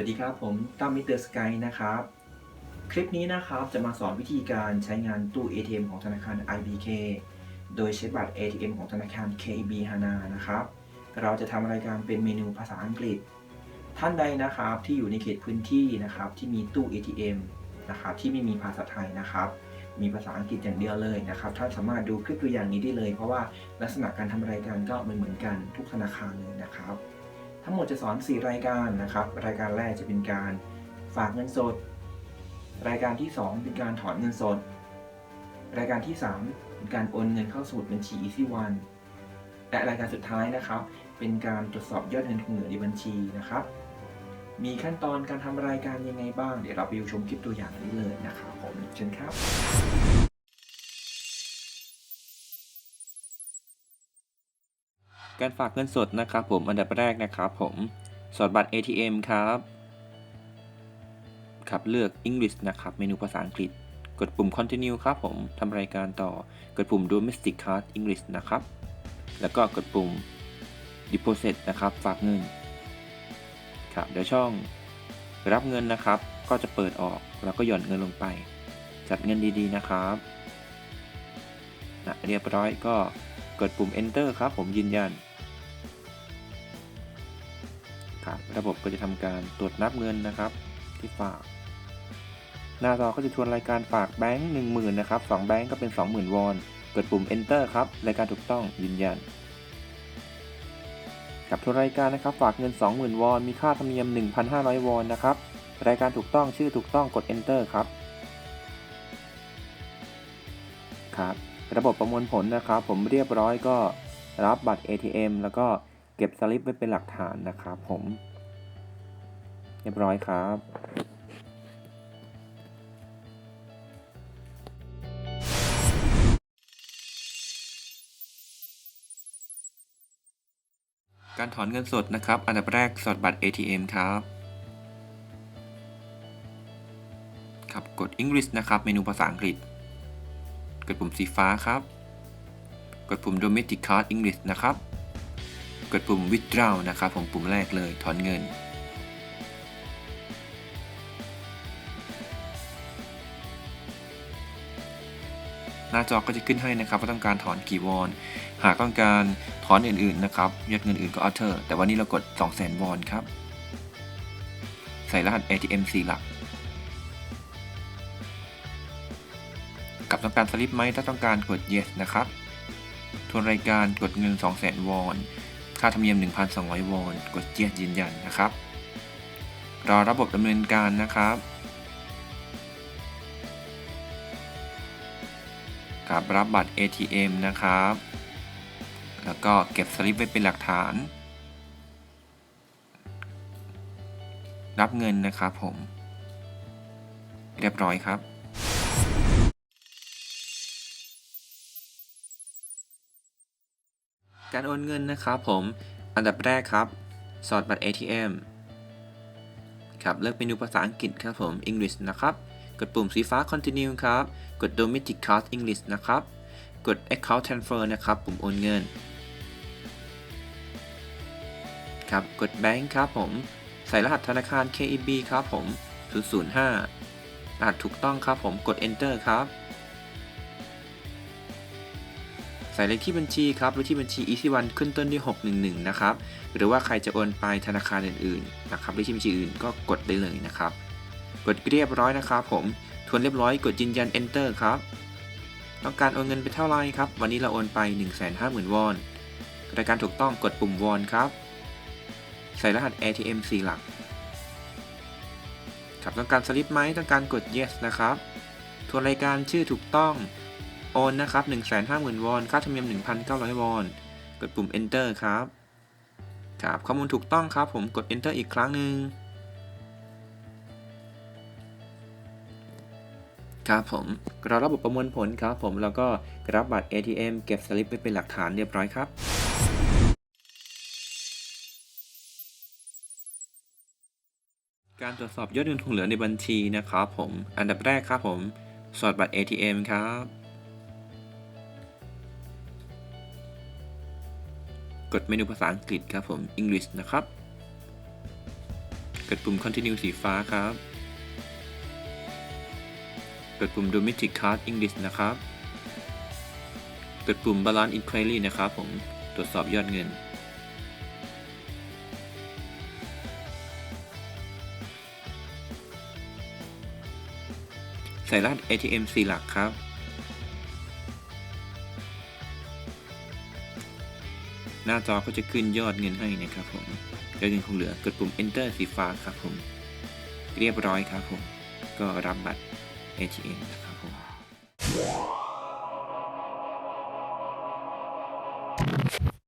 วัสดีครับผมตั้มมิเตอร์สกายนะครับ คลิปนี้นะครับจะมาสอนวิธีการใช้งานตู้ ATM ของธนาคาร IBK โดยใช้บัตร ATM ของธนาคาร KB Hana นะครับ เราจะทำรายการเป็นเมนูภาษาอังกฤษ ท่านใดนะครับที่อยู่ในเขตพื้นที่นะครับที่มีตู้ ATM นะครับที่ไม่มีภาษาไทยนะครับ มีภาษาอังกฤษอย่างเดียวเลยนะครับท่านสามารถดูคลิปตัวอย่างนี้ได้เลย เพราะว่าลักษณะการทำรายการก็เหมือนเหมือนกันทุกธนาคารเลยนะครับ ทั้งหมดจะสอน 4 รายการนะครับ รายการแรกจะเป็นการฝากเงินสด รายการที่ 2 เป็นการถอนเงินสด รายการที่ 3 เป็นการโอนเงินเข้าสมุดบัญชี Easy One และรายการสุดท้ายนะครับ เป็นการตรวจสอบยอดเงินคงเหลือในบัญชีนะครับ มีขั้นตอนการทำรายการยังไงบ้าง เดี๋ยวเราไปดูชมคลิปตัวอย่างนี้เลยนะครับผมเชิญครับ การฝากเงินสดนะครับผมอันดับแรกนะครับผมสอดบัตร ATM ครับครับเลือก English นะครับเมนูภาษาอังกฤษ กดปุ่ม Continue ครับผมทำรายการต่อกดปุ่ม Domestic Card English นะครับ แล้วก็กดปุ่ม Deposit นะครับ ฝากเงินครับเดี๋ยวช่องรับเงินนะครับ ก็จะเปิดออกแล้วก็หย่อนเงินลงไป จัดเงินดีๆนะครับนะเรียบร้อยก็กดปุ่ม Enter ครับผมยืนยัน ครับระบบก็จะทำการตรวจนับเงินนะครับ ที่ฝาก หน้าจอก็จะชวนรายการฝากแบงค์1 0,000นนะครับ2แบงค์ก็เป็น20,000วอนกดปุ่ม enter ครับรายการถูกต้องยืนยันกับทุกรายการนะครับฝากเงิน 20,000 วอน มีค่าธรรมเนียม 1,500 วอนนะครับ รายการถูกต้องชื่อถูกต้องกด enter ครับ ครับ ระบบประมวลผลนะครับ ผมเรียบร้อยก็รับบัตร ATM แล้วก็ เก็บสลิปไว้เป็นหลักฐานนะครับผม เรียบร้อยครับการถอนเงินสดนะครับ อันดับแรกสอดบัตร ATM ครับ ครับกด English นะครับ เมนูภาษาอังกฤษ กดปุ่มสีฟ้าครับ กดปุ่ม Domestic Card English นะครับ กดปุ่ม Withdraw นะครับผมปุ่มแรกเลยถอนเงิน หน้าจอก็จะขึ้นให้นะครับว่าต้องการถอนกี่วอน หากต้องการถอนอื่นๆนะครับยอดเงินอื่นก็ Alter แต่วันนี้เรากด 200,000 วอนครับ ใส่รหัส ATM 4 หลักกับต้องการสลิปไหมถ้าต้องการกด yes นะครับ ทวนรายการกดเงิน 200,000 วอน ค่าธรรมเนียม 1,200 วอน กด yes ยืนยันนะครับ รอระบบดำเนินการนะครับ กับรับบัตร ATM นะครับ แล้วก็เก็บสลิปไว้เป็นหลักฐาน รับเงินนะครับผม เรียบร้อยครับ การโอนเงินนะครับผม อันดับแรกครับ สอดบัตร ATM ครับ เลือกเมนูภาษาอังกฤษครับผม English นะครับ กดปุ่มสีฟ้า Continue ครับ กด Domestic Card English นะครับ กด Account Transfer นะครับ ปุ่มโอนเงิน ครับ กด Bank ครับผม ใส่รหัสธนาคาร KEB ครับผม 005รหัสถูกต้องครับผม กด Enter ครับ ส่เลขที่บัญชีครับเลขที่บัญชี Easy One ขึ้นต้นด้วย 611 นะครับ หรือว่าใครจะโอนไปธนาคารอื่นๆ นะครับเลขที่บัญชีอื่นก็กดได้เลยนะครับ กดเรียบร้อยนะครับผม ทวนเรียบร้อยกดยืนยัน Enter ครับ ต้องการโอนเงินไปเท่าไรครับ วันนี้เราโอนไป 150,000 วอน รายการถูกต้องกดปุ่มวอนครับ ใส่รหัส ATM 4 หลัก ครับต้องการสลิปไหมต้องการกด yes นะครับ ทวนรายการชื่อถูกต้อง อนนะครับ 150,000 วอน ค่าธรรมเนียม 1,900 วอน กดปุ่ม enter ครับ ครับ ข้อมูลถูกต้องครับ ผมกด enter อีกครั้งหนึ่งครับผมเราระบบประมวลผลครับผมแล้วก็รับบัตร ATM เก็บสลิปไว้เป็นหลักฐานเรียบร้อยครับการตรวจสอบยอดเงินคงเหลือในบัญชีนะครับผม อันดับแรกครับผม สอดบัตร ATM ครับ กดเมนูภาษาอังกฤษครับผม English นะครับ กดปุ่ม continue สีฟ้าครับ กดปุ่ม domestic card English นะครับ กดปุ่ม balance inquiry นะครับผม ตรวจสอบยอดเงิน ใส่รหัส ATM 4หลักครับ หน้าจอก็จะขึ้นยอดเงินให้นะครับผมยอดเงินคงเหลือกดปุ่ม enter สีฟ้าครับผม เรียบร้อยครับผม ก็รับบัตร ATM นะครับ